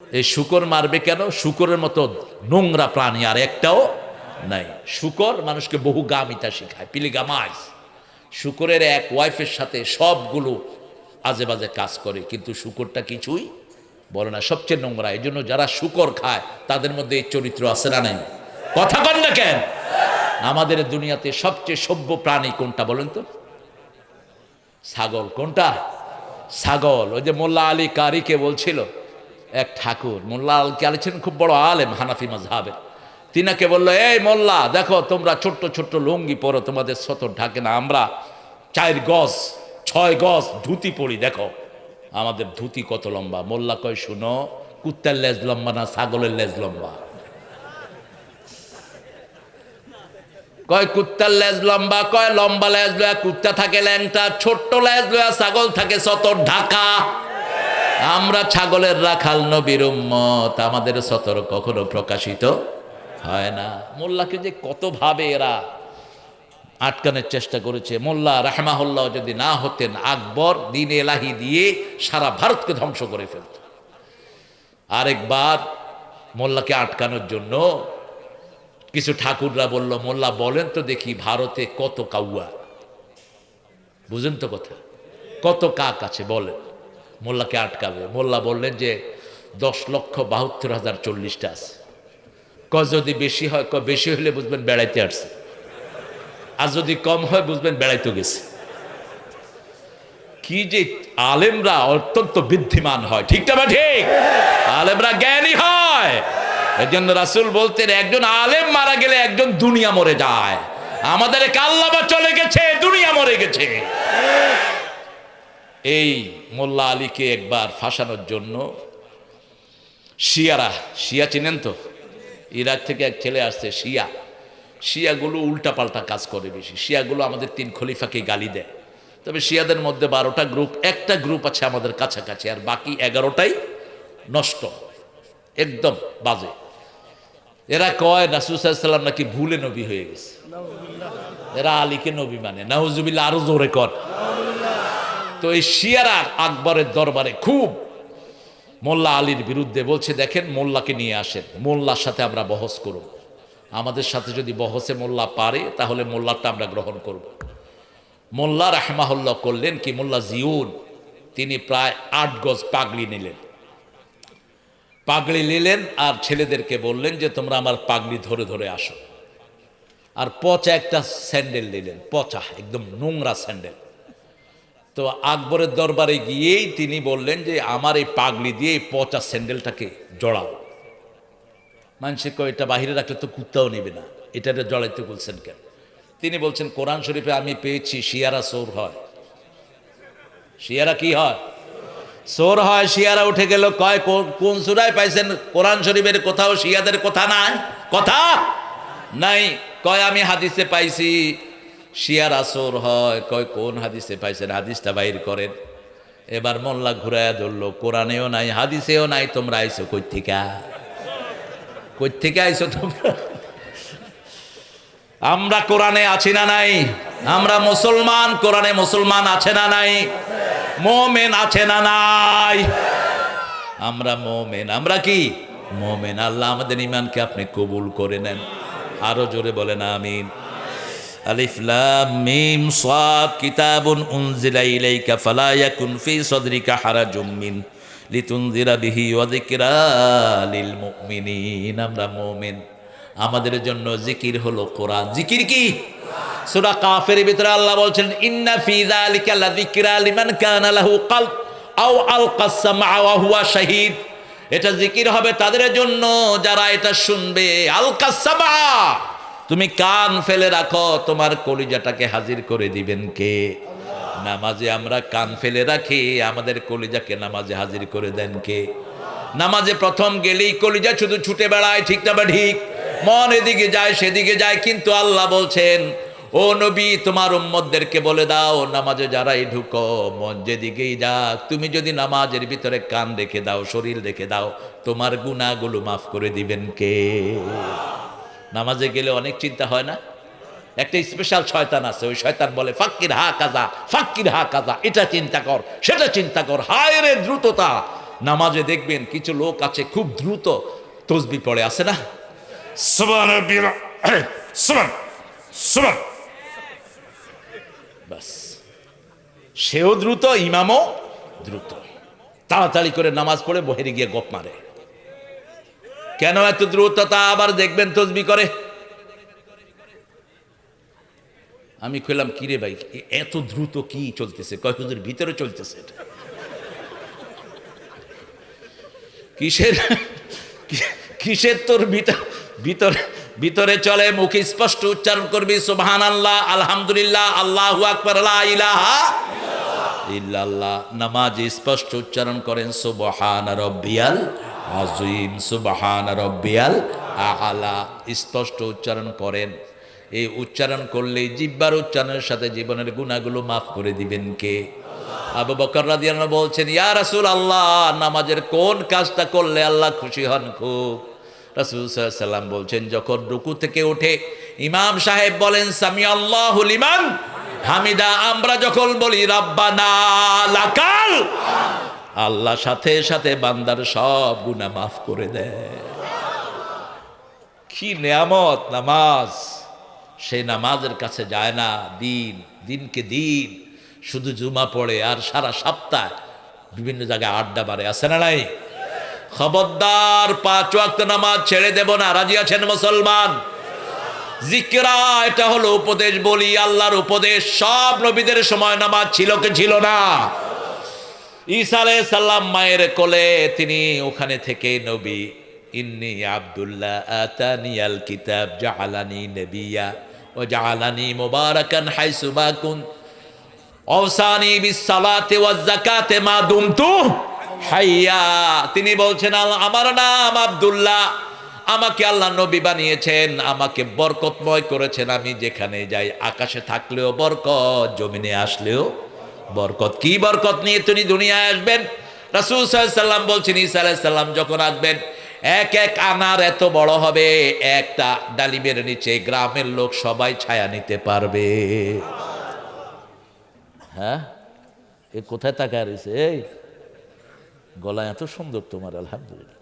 এই শুকর মারবে কেন? শুকরের মতো নোংরা প্রাণী আর একটাও নাই। শুকর মানুষকে বহু গামিতা শেখায়, পিলিগামাইজ। শুকরের এক ওয়াইফের সাথে সবগুলো আজে বাজে কাজ করে, কিন্তু শুকরটা কিছুই বলে না, সবচেয়ে নোংরা। এই জন্য যারা শুকর খায়, তাদের মধ্যে এই চরিত্র আছে না নেই? কথা কন না কেন? আমাদের দুনিয়াতে সবচেয়ে সভ্য প্রাণী কোনটা বলেন তো? ছাগল। কোনটা? ছাগল। ওই যে মোল্লা আলী কারিকে বলছিল এক ঠাকুর, মোল্লা আল ছিলেন খুব বড় আলেম, হানাফি মাজহাবের তিনাকে বলল, এই মোল্লা, দেখো তোমরা ছোট্ট ছোট্ট লুঙ্গি পরো, তোমাদের সতর ঢাকে না, আমরা চার গজ, ছয় গজ ধুতি পরি, দেখো। আমাদের ধুতি কত লম্বা? মোল্লা কয়, শুনো, কুত্তার লেজ লম্বা না, ছাগলের লেজ লম্বা? কয়, কুত্তার লেজ লম্বা, কয়, লম্বা লেজ লয়া কুত্তা থাকে ল্যাংটা, ছোট্ট লেজ লয়া ছাগল থাকে সতর ঢাকা। আমরা ছাগলের রাখাল নবীর উম্মত, আমাদের সতর কখনো প্রকাশিত হয় না। মোল্লাকে যে কত ভাবে এরা আটকানোর চেষ্টা করেছে, মোল্লা রাহমাহুল্লাহ যদি না হতেন, আকবর দিন এলাহি দিয়ে সারা ভারতকে ধ্বংস করে ফেলত। আরেকবার মোল্লাকে আটকানোর জন্য কিছু ঠাকুররা বলল, মোল্লা, বলেন তো দেখি ভারতে কত কাউয়া। বুঝেন তো কথা। কত কাক আছে, বলেন। মোল্লাকে আটকাবে। মোল্লা বললেন যে, দশ লক্ষ বাহাত্তর হাজার চল্লিশটা আছে। ক যদি বেশি হয়, ক বেশি হলে বুঝবেন বেড়াইতে আসছে। আর যদি কম হয়, বুঝবেন বেড়াইতে গেছে। কি যে আলেমরা অত্যন্ত বৃদ্ধিমান হয় ঠিকটা বা ঠিক? আলেমরা জ্ঞানী হয়। এর জন্য রাসুল বলতেন, একজন আলেম মারা গেলে একজন দুনিয়া মরে যায়। আমাদের কাল্লাবা চলে গেছে, দুনিয়া মরে গেছে। এই মোল্লা আলীকে একবার ফাঁসানোর জন্য শিয়ারা, শিয়া চিনেন তো? ইরাক থেকে এক ছেলে আসছে, শিয়া। শিয়াগুলো উল্টাপাল্টা কাজ করে বেশি। শিয়াগুলো আমাদের তিন খলিফাকে গালি দেয়। তবে শিয়াদের মধ্যে বারোটা গ্রুপ, একটা গ্রুপ আছে আমাদের কাছাকাছি, আর বাকি এগারোটাই নষ্ট। একদম বাজে। এরা কয় নাসুসাল্লাম নাকি ভুলে নবী হয়ে গেছে? এরা আলীকে নবী মানে। নাহুজুবিল্লা আরও জোরে কর। তো এই শিয়ারা আকবরের দরবারে খুব মোল্লা আলীর বিরুদ্ধে বলছে, দেখেন, মোল্লাকে নিয়ে আসেন। মোল্লার সাথে আমরা বহস করব। আমাদের সাথে যদি বহসে মোল্লা পারে, তাহলে মোল্লারটা আমরা গ্রহণ করব। মোল্লা রাহমাহুল্লাহ করলেন কি, মোল্লা জিউন, তিনি প্রায় আট গজ পাগড়ি নিলেন। পাগড়ি নিলেন আর ছেলেদেরকে বললেন যে, তোমরা আমার পাগড়ি ধরে ধরে আসো। আর পচা একটা স্যান্ডেল নিলেন, পচা, একদম নোংরা স্যান্ডেল। তো আকবরের দরবারে গিয়েই তিনি বললেন যে, আমার এই পাগলি দিয়ে এই পচা স্যান্ডেলটাকে জড়াও। মানুষে কয়, এটা বাহিরে রাখলে তো কুত্তাও নেবে না। এটা জড়াইতে বলছেন কেন? তিনি বলছেন, কোরআন শরীফে আমি পেয়েছি, শিয়ারা সোর হয়। শিয়ারা কি হয়? সোর হয়, শিয়ারা উঠে গেল, কয়, কোন- কোন সুরায় পাইছেন? কোরআন শরীফের কোথাও শিয়াদের কথা নাই? কথা? নাই। কয়, আমি হাদিসে পাইছি শিয়ারা আসর হয়, কয়, কোন হাদিসে পাইছেন? হাদিসটা বাইর করেন। এবার মোল্লা ঘুরাইয়া ধরলো, কোরআনেও নাই, হাদিসেও নাই, তোমরা আইছো কই থেকে কই থেকে আইছো তোমরা? আমরা কোরআনে আছি না নাই? আমরা মুসলমান, কোরআনে মুসলমান আছে না নাই? মোমেন আছে না নাই? আমরা মোমেন, আমরা কি? মোমেন। আল্লাহ আমাদের ইমানকে আপনি কবুল করে নেন। আরও জোরে বলেন, আমিন। আলিফ লাম মিম সাদ কিতাবুন উনজিলা ইলাইকা ফালা ইয়াকুন ফি সাদরিকা হারাজুম মিন লিতুনজিরা বিহি ওয়া যিকরা লিল মুমিনিন, আমরা মুমিন। আমাদের জন্য জিকির হলো কোরআন। জিকির কি? সূরা কাফের ভিতরে আল্লাহ বলছেন, ইন্না ফি যালিকা লাযিকরা লিমান কানা লাহু কলব আও আলকাস সামআ ওয়া হুয়া শাহীদ। এটা জিকির হবে তাদের জন্য, যারা এটা শুনবে। আলকাস সামআ! তুমি কান ফেলে রাখো, তোমার কলিজাটাকে হাজির করে দিবেন কে? নামাজে আমরা কান ফেলে রাখি, আমাদের কলিজাকে নামাজে হাজির করে দেন কে? নামাজে প্রথম গেলেই কলিজা শুধু ছুটে বেড়ায়, ঠিক না বা ঠিক? মন এদিকে যায়, সেদিকে যায়, কিন্তু আল্লাহ বলছেন, ও নবী, তোমার উম্মদদেরকে বলে দাও, নামাজে যারাই ঢুকো, মন যেদিকেই যাক, তুমি যদি নামাজের ভিতরে কান রেখে দাও, শরীর রেখে দাও, তোমার গুণাগুলো মাফ করে দিবেন কে? নামাজে গেলে অনেক চিন্তা হয় না? একটা স্পেশাল শয়তান আছে ওই শয়তান বলে ফাক্কির হা কাজা ফাক্কির হা কাজা এটা চিন্তা কর সেটা চিন্তা কর হায় রে দ্রুততা। নামাজে দেখবেন কিছু লোক আছে খুব দ্রুত তসবি পড়ে আসে না? বাস। সেও দ্রুত ইমামও দ্রুত। তাড়াতাড়ি করে নামাজ পড়ে বহেরে গিয়ে গপ মারে। কেন এত দ্রুততা? আবার দেখবেন তসবি করে। আমি কইলাম, কিরে ভাই, এত দ্রুত কি চলতেছে? কয়, হুজুর, ভিতরে চলতেছে এটা। কিসের? কিসের তোর ভিতর ভিতরে ভিতরে চলে? মুখ স্পষ্ট উচ্চারণ করবি সুবহান আল্লাহ আলহামদুলিল্লাহ, আল্লাহ আকবর ইলাহা ইল্লাল্লাহ। নামাজ স্পষ্ট উচ্চারণ করেন, সুবহান রব্বিয়াল আজিম সুবহান রব্বিয়াল আলা। স্পষ্ট উচ্চারণ করেন। এই উচ্চারণ করলে জিব্বার উচ্চারণের সাথে জীবনের গুণাগুলো মাফ করে দিবেন কে? আবু বকর রাদিয়াল্লাহু বলছেন, ইয়া রাসূল আল্লাহ নামাজের কোন কাজটা করলে আল্লাহ খুশি হন খুব? রাসূল সাল্লাম বলছেন, যখন রুকু থেকে ওঠে ইমাম সাহেব বলেন সামি আল্লাহু লিমান হামিদা আমরা যখন বলি, রাব্বানা লাকাল আল্লাহ সাথে সাথে বান্দার সব গুনাহ মাফ করে দেয়। কি নেয়ামত নামাজ। সেই নামাজের কাছে যায় না, দিন, দিনকে দিন। শুধু জুমা পড়ে আর সারা সপ্তাহ বিভিন্ন জায়গায় আড্ডা মারে, আছে না নাই? খবরদার, পাঁচ ওয়াক্ত নামাজ ছেড়ে দেব না, রাজি আছেন মুসলমান? জিকরা, এটা হলো উপদেশ বলি, আল্লাহর উপদেশ। সব নবীদের সময় নামাজ ছিল কি ছিল না? ঈসা আলাইহিস সালাম মায়ের কোলে তিনি ওখানে থেকে, নবী, ইন্নি আব্দুল্লাহ আতানিয়াল কিতাব, জাআলানি নবিয়া ও জাআলানি মোবারকান হাইসু মা কুন অসানি বিসসালাতে ওয়াজ যাকাতে মা দুমতু হাইয়া। তিনি বলছেন আমার নাম আব্দুল্লাহ। আমাকে আল্লাহ নবী বানিয়েছেন, আমাকে বরকতময় করেছেন। আমি যেখানে যাই, আকাশে থাকলেও বরকত, জমিনে আসলেও বরকত। কি বরকত নিয়ে তিনি দুনিয়ায় আসবেন? রাসূল সাল্লাম বলছেন, ঈসা আলাইহিস সালাম যখন আসবেন, এক এক আনার এত বড় হবে, একটা ডালিমের নিচে গ্রামের লোক সবাই ছায়া নিতে পারবে। হ্যাঁ? এ কোথায় তাকায় রয়েছে? এই গলা এত সুন্দর তোমার, আলহামদুলিল্লাহ।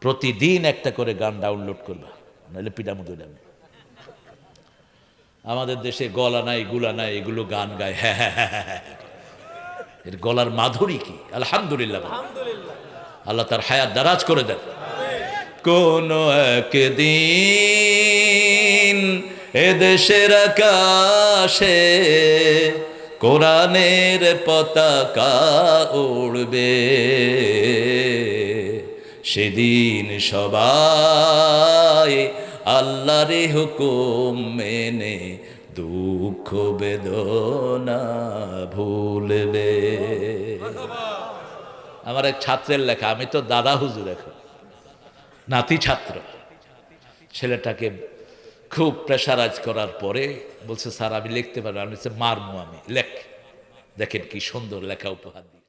প্রতিদিন একটা করে গান ডাউনলোড করবা, নাহলে মতো যাবে আমাদের দেশে গলা নাই গুলা নাই এগুলো গান গায়। হ্যাঁ হ্যাঁ হ্যাঁ হ্যাঁ, হ্যাঁ। এর গলার মাধুরী কি? আলহামদুলিল্লাহ। আল্লাহ তার হায়াত দারাজ করে দেন। কোন একদিন এদেশের আকাশে কোরআনের পতাকা উড়বে সেদিন সবাই আল্লাহর হুকুম মেনে দুঃখ বেদনা ভুলবে। আমার এক ছাত্রের লেখা, আমি তো দাদা হুজুর এখন, নাতি ছাত্র। ছেলেটাকে খুব প্রেশারাইজ করার পরে বলছে, স্যার, আমি লিখতে পারব আমি মারমু আমি, লেখ, দেখেন কি সুন্দর লেখা উপহার দিই